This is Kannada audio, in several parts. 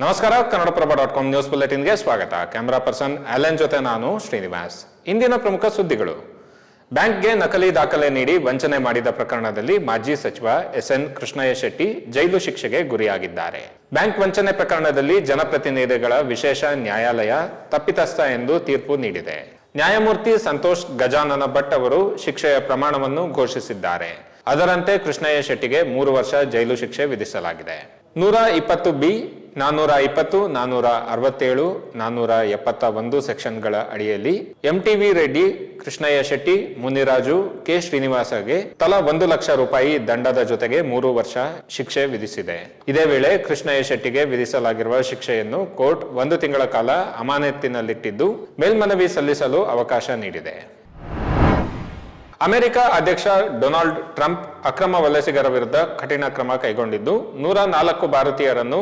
ನಮಸ್ಕಾರ, ಕನ್ನಡಪ್ರಭ ಡಾಟ್ ಕಾಮ್ ನ್ಯೂಸ್ ಬುಲೆಟಿನ್ಗೆ ಸ್ವಾಗತ. ಕ್ಯಾಮರಾ ಪರ್ಸನ್ ಅಲೆನ್ ಜೊತೆ ನಾನು ಶ್ರೀನಿವಾಸ್. ಇಂದಿನ ಪ್ರಮುಖ ಸುದ್ದಿಗಳು. ಬ್ಯಾಂಕ್ಗೆ ನಕಲಿ ದಾಖಲೆ ನೀಡಿ ವಂಚನೆ ಮಾಡಿದ ಪ್ರಕರಣದಲ್ಲಿ ಮಾಜಿ ಸಚಿವ ಎಸ್ ಎನ್ ಕೃಷ್ಣಯ್ಯ ಶೆಟ್ಟಿ ಜೈಲು ಶಿಕ್ಷೆಗೆ ಗುರಿಯಾಗಿದ್ದಾರೆ. ಬ್ಯಾಂಕ್ ವಂಚನೆ ಪ್ರಕರಣದಲ್ಲಿ ಜನಪ್ರತಿನಿಧಿಗಳ ವಿಶೇಷ ನ್ಯಾಯಾಲಯ ತಪ್ಪಿತಸ್ಥ ಎಂದು ತೀರ್ಪು ನೀಡಿದೆ. ನ್ಯಾಯಮೂರ್ತಿ ಸಂತೋಷ್ ಗಜಾನನ ಭಟ್ ಅವರು ಶಿಕ್ಷೆಯ ಪ್ರಮಾಣವನ್ನು ಘೋಷಿಸಿದ್ದಾರೆ. ಅದರಂತೆ ಕೃಷ್ಣಯ್ಯ ಶೆಟ್ಟಿಗೆ ಮೂರು ವರ್ಷ ಜೈಲು ಶಿಕ್ಷೆ ವಿಧಿಸಲಾಗಿದೆ. ನೂರ ಇಪ್ಪತ್ತು ಬಿ ನಾನ್ನೂರ ಇಪ್ಪತ್ತು ನಾನ್ನೂರ ಅರವತ್ತೇಳು ನಾನ್ನೂರ ಎಪ್ಪತ್ತ ಒಂದು ಸೆಕ್ಷನ್ಗಳ ಅಡಿಯಲ್ಲಿ ಎಂಟಿವಿ ರೆಡ್ಡಿ, ಕೃಷ್ಣಯ್ಯ ಶೆಟ್ಟಿ, ಮುನಿರಾಜು, ಕೆ ಶ್ರೀನಿವಾಸಗೆ ತಲಾ ಒಂದು ಲಕ್ಷ ರೂಪಾಯಿ ದಂಡದ ಜೊತೆಗೆ ಮೂರು ವರ್ಷ ಶಿಕ್ಷೆ ವಿಧಿಸಿದೆ. ಇದೇ ವೇಳೆ ಕೃಷ್ಣಯ್ಯ ಶೆಟ್ಟಿಗೆ ವಿಧಿಸಲಾಗಿರುವ ಶಿಕ್ಷೆಯನ್ನು ಕೋರ್ಟ್ ಒಂದು ತಿಂಗಳ ಕಾಲ ಅಮಾನತಿನಲ್ಲಿಟ್ಟಿದ್ದು ಮೇಲ್ಮನವಿ ಸಲ್ಲಿಸಲು ಅವಕಾಶ ನೀಡಿದೆ. ಅಮೆರಿಕ ಅಧ್ಯಕ್ಷ ಡೊನಾಲ್ಡ್ ಟ್ರಂಪ್ ಅಕ್ರಮ ವಲಸಿಗರ ವಿರುದ್ಧ ಕಠಿಣ ಕ್ರಮ ಕೈಗೊಂಡಿದ್ದು ನೂರ ನಾಲ್ಕು ಭಾರತೀಯರನ್ನು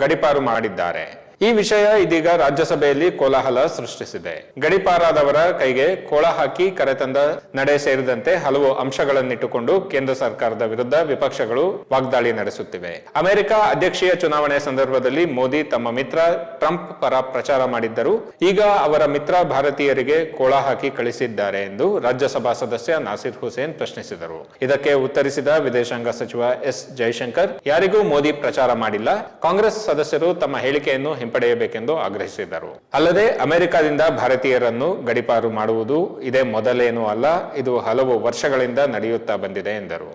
ಗಡಿಪಾರು ಮಾಡಿದ್ದಾರೆ. ಈ ವಿಷಯ ಇದೀಗ ರಾಜ್ಯಸಭೆಯಲ್ಲಿ ಕೋಲಾಹಲ ಸೃಷ್ಟಿಸಿದೆ. ಗಡಿಪಾರಾದವರ ಕೈಗೆ ಕೋಳ ಹಾಕಿ ಕರೆತಂದ ನಡೆ ಸೇರಿದಂತೆ ಹಲವು ಅಂಶಗಳನ್ನಿಟ್ಟುಕೊಂಡು ಕೇಂದ್ರ ಸರ್ಕಾರದ ವಿರುದ್ಧ ವಿಪಕ್ಷಗಳು ವಾಗ್ದಾಳಿ ನಡೆಸುತ್ತಿವೆ. ಅಮೆರಿಕ ಅಧ್ಯಕ್ಷೀಯ ಚುನಾವಣೆ ಸಂದರ್ಭದಲ್ಲಿ ಮೋದಿ ತಮ್ಮ ಮಿತ್ರ ಟ್ರಂಪ್ ಪರ ಪ್ರಚಾರ ಮಾಡಿದ್ದರು. ಈಗ ಅವರ ಮಿತ್ರ ಭಾರತೀಯರಿಗೆ ಕೋಳ ಹಾಕಿ ಕಳಿಸಿದ್ದಾರೆ ಎಂದು ರಾಜ್ಯಸಭಾ ಸದಸ್ಯ ನಾಸಿರ್ ಹುಸೇನ್ ಪ್ರಶ್ನಿಸಿದರು. ಇದಕ್ಕೆ ಉತ್ತರಿಸಿದ ವಿದೇಶಾಂಗ ಸಚಿವ ಎಸ್ ಜೈಶಂಕರ್, ಯಾರಿಗೂ ಮೋದಿ ಪ್ರಚಾರ ಮಾಡಿಲ್ಲ. ಕಾಂಗ್ರೆಸ್ ಸದಸ್ಯರು ತಮ್ಮ ಹೇಳಿಕೆಯನ್ನು ಹಿಂಪಡೆಯಬೇಕೆಂದು ಆಗ್ರಹಿಸಿದರು. ಅಲ್ಲದೆ ಅಮೆರಿಕದಿಂದ ಭಾರತೀಯರನ್ನು ಗಡಿಪಾರು ಮಾಡುವುದು ಇದೇ ಮೊದಲೇನೂ ಅಲ್ಲ, ಇದು ಹಲವು ವರ್ಷಗಳಿಂದ ನಡೆಯುತ್ತಾ ಬಂದಿದೆ ಎಂದರು.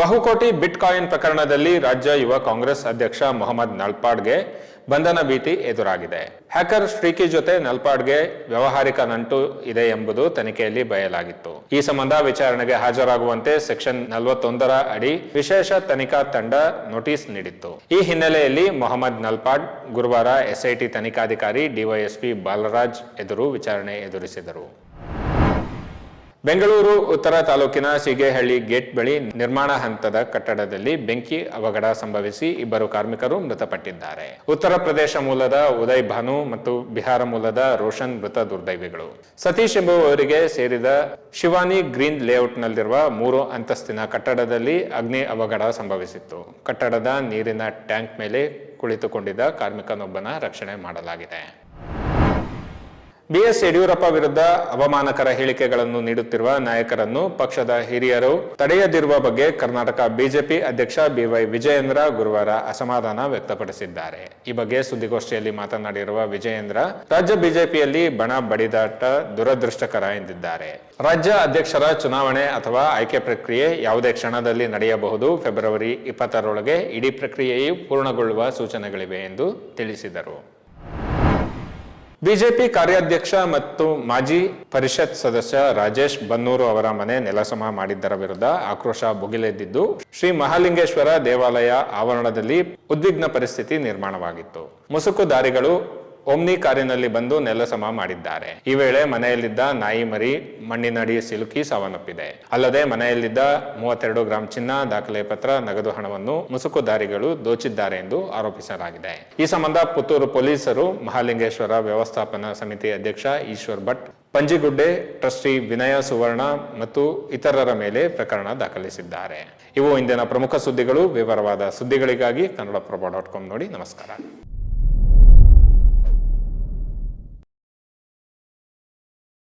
ಬಹುಕೋಟಿ ಬಿಟ್ಕಾಯಿನ್ ಪ್ರಕರಣದಲ್ಲಿ ರಾಜ್ಯ ಯುವ ಕಾಂಗ್ರೆಸ್ ಅಧ್ಯಕ್ಷ ಮೊಹಮ್ಮದ್ ನಲ್ಪಾಡ್ಗೆ ಬಂಧನ ಭೀತಿ ಎದುರಾಗಿದೆ. ಹ್ಯಾಕರ್ ಶ್ರೀಕಿ ಜೊತೆ ನಲ್ಪಾಡ್ಗೆ ವ್ಯವಹಾರಿಕ ನಂಟು ಇದೆ ಎಂಬುದು ತನಿಖೆಯಲ್ಲಿ ಬಯಲಾಗಿತ್ತು. ಈ ಸಂಬಂಧ ವಿಚಾರಣೆಗೆ ಹಾಜರಾಗುವಂತೆ ಸೆಕ್ಷನ್ ನಲವತ್ತೊಂದರ ಅಡಿ ವಿಶೇಷ ತನಿಖಾ ತಂಡ ನೋಟಿಸ್ ನೀಡಿತ್ತು. ಈ ಹಿನ್ನೆಲೆಯಲ್ಲಿ ಮೊಹಮ್ಮದ್ ನಲ್ಪಾಡ್, ಗುರುವಾರ ಎಸ್ಐಟಿ ತನಿಖಾಧಿಕಾರಿ ಡಿವೈಎಸ್ಪಿ ಬಾಲರಾಜ್ ಎದುರು ವಿಚಾರಣೆ ಎದುರಿಸಿದರು. ಬೆಂಗಳೂರು, ಉತ್ತರ ತಾಲೂಕಿನ ಸೀಗೆಹಳ್ಳಿ ಗೇಟ್ ಬಳಿ ನಿರ್ಮಾಣ ಹಂತದ ಕಟ್ಟಡದಲ್ಲಿ ಬೆಂಕಿ ಅವಘಡ ಸಂಭವಿಸಿ ಇಬ್ಬರು ಕಾರ್ಮಿಕರು ಮೃತಪಟ್ಟಿದ್ದಾರೆ. ಉತ್ತರ ಪ್ರದೇಶ ಮೂಲದ ಉದಯ್ ಭಾನು ಮತ್ತು ಬಿಹಾರ ಮೂಲದ ರೋಷನ್ ಮೃತ ದುರ್ದೈವಿಗಳು. ಸತೀಶ್ ಎಂಬುವವರಿಗೆ ಸೇರಿದ ಶಿವಾನಿ ಗ್ರೀನ್ ಲೇಔಟ್ನಲ್ಲಿರುವ ಮೂರು ಅಂತಸ್ತಿನ ಕಟ್ಟಡದಲ್ಲಿ ಅಗ್ನಿ ಅವಘಡ ಸಂಭವಿಸಿತ್ತು. ಕಟ್ಟಡದ ನೀರಿನ ಟ್ಯಾಂಕ್ ಮೇಲೆ ಕುಳಿತುಕೊಂಡಿದ್ದ ಕಾರ್ಮಿಕನೊಬ್ಬನ ರಕ್ಷಣೆ ಮಾಡಲಾಗಿದೆ. ಬಿಎಸ್ ಯಡಿಯೂರಪ್ಪ ವಿರುದ್ಧ ಅವಮಾನಕರ ಹೇಳಿಕೆಗಳನ್ನು ನೀಡುತ್ತಿರುವ ನಾಯಕರನ್ನು ಪಕ್ಷದ ಹಿರಿಯರು ತಡೆಯದಿರುವ ಬಗ್ಗೆ ಕರ್ನಾಟಕ ಬಿಜೆಪಿ ಅಧ್ಯಕ್ಷ ಬಿವೈ ವಿಜಯೇಂದ್ರ ಗುರುವಾರ ಅಸಮಾಧಾನ ವ್ಯಕ್ತಪಡಿಸಿದ್ದಾರೆ. ಈ ಬಗ್ಗೆ ಸುದ್ದಿಗೋಷ್ಠಿಯಲ್ಲಿ ಮಾತನಾಡಿರುವ ವಿಜಯೇಂದ್ರ, ರಾಜ್ಯ ಬಿಜೆಪಿಯಲ್ಲಿ ಬಣ ಬಡಿದಾಟ ದುರದೃಷ್ಟಕರ ಎಂದಿದ್ದಾರೆ. ರಾಜ್ಯ ಅಧ್ಯಕ್ಷರ ಚುನಾವಣೆ ಅಥವಾ ಆಯ್ಕೆ ಪ್ರಕ್ರಿಯೆ ಯಾವುದೇ ಕ್ಷಣದಲ್ಲಿ ನಡೆಯಬಹುದು. ಫೆಬ್ರವರಿ ಇಪ್ಪತ್ತರೊಳಗೆ ಇಡೀ ಪ್ರಕ್ರಿಯೆಯು ಪೂರ್ಣಗೊಳ್ಳುವ ಸೂಚನೆಗಳಿವೆ ಎಂದು ತಿಳಿಸಿದರು. ಬಿಜೆಪಿ ಕಾರ್ಯಾಧ್ಯಕ್ಷ ಮತ್ತು ಮಾಜಿ ಪರಿಷತ್ ಸದಸ್ಯ ರಾಜೇಶ್ ಬನ್ನೂರು ಅವರ ಮನೆ ನೆಲಸಮ ಮಾಡಿದ್ದರ ವಿರುದ್ಧ ಆಕ್ರೋಶ ಭುಗಿಲೆದ್ದಿದ್ದು, ಶ್ರೀ ಮಹಾಲಿಂಗೇಶ್ವರ ದೇವಾಲಯ ಆವರಣದಲ್ಲಿ ಉದ್ವಿಗ್ನ ಪರಿಸ್ಥಿತಿ ನಿರ್ಮಾಣವಾಗಿತ್ತು. ಮುಸುಕುದಾರಿಗಳು ಓಮ್ನಿ ಕಾರಿನಲ್ಲಿ ಬಂದು ನೆಲಸಮ ಮಾಡಿದ್ದಾರೆ. ಈ ವೇಳೆ ಮನೆಯಲ್ಲಿದ್ದ ನಾಯಿ ಮರಿ ಮಣ್ಣಿನಡಿ ಸಿಲುಕಿ ಸಾವನ್ನಪ್ಪಿದೆ. ಅಲ್ಲದೆ ಮನೆಯಲ್ಲಿದ್ದ ಮೂವತ್ತೆರಡು ಗ್ರಾಂ ಚಿನ್ನ ದಾಖಲೆ ಪತ್ರ, ನಗದು ಹಣವನ್ನು ಮುಸುಕುದಾರಿಗಳು ದೋಚಿದ್ದಾರೆ ಎಂದು ಆರೋಪಿಸಲಾಗಿದೆ. ಈ ಸಂಬಂಧ ಪುತ್ತೂರು ಪೊಲೀಸರು ಮಹಾಲಿಂಗೇಶ್ವರ ವ್ಯವಸ್ಥಾಪನಾ ಸಮಿತಿ ಅಧ್ಯಕ್ಷ ಈಶ್ವರ್ ಭಟ್, ಪಂಜಿಗುಡ್ಡೆ ಟ್ರಸ್ಟಿ ವಿನಯ ಸುವರ್ಣ ಮತ್ತು ಇತರರ ಮೇಲೆ ಪ್ರಕರಣ ದಾಖಲಿಸಿದ್ದಾರೆ. ಇವು ಇಂದಿನ ಪ್ರಮುಖ ಸುದ್ದಿಗಳು. ವಿವರವಾದ ಸುದ್ದಿಗಳಿಗಾಗಿ ಕನ್ನಡಪ್ರಭ ಡಾಟ್ ಕಾಮ್ ನೋಡಿ ನಮಸ್ಕಾರ.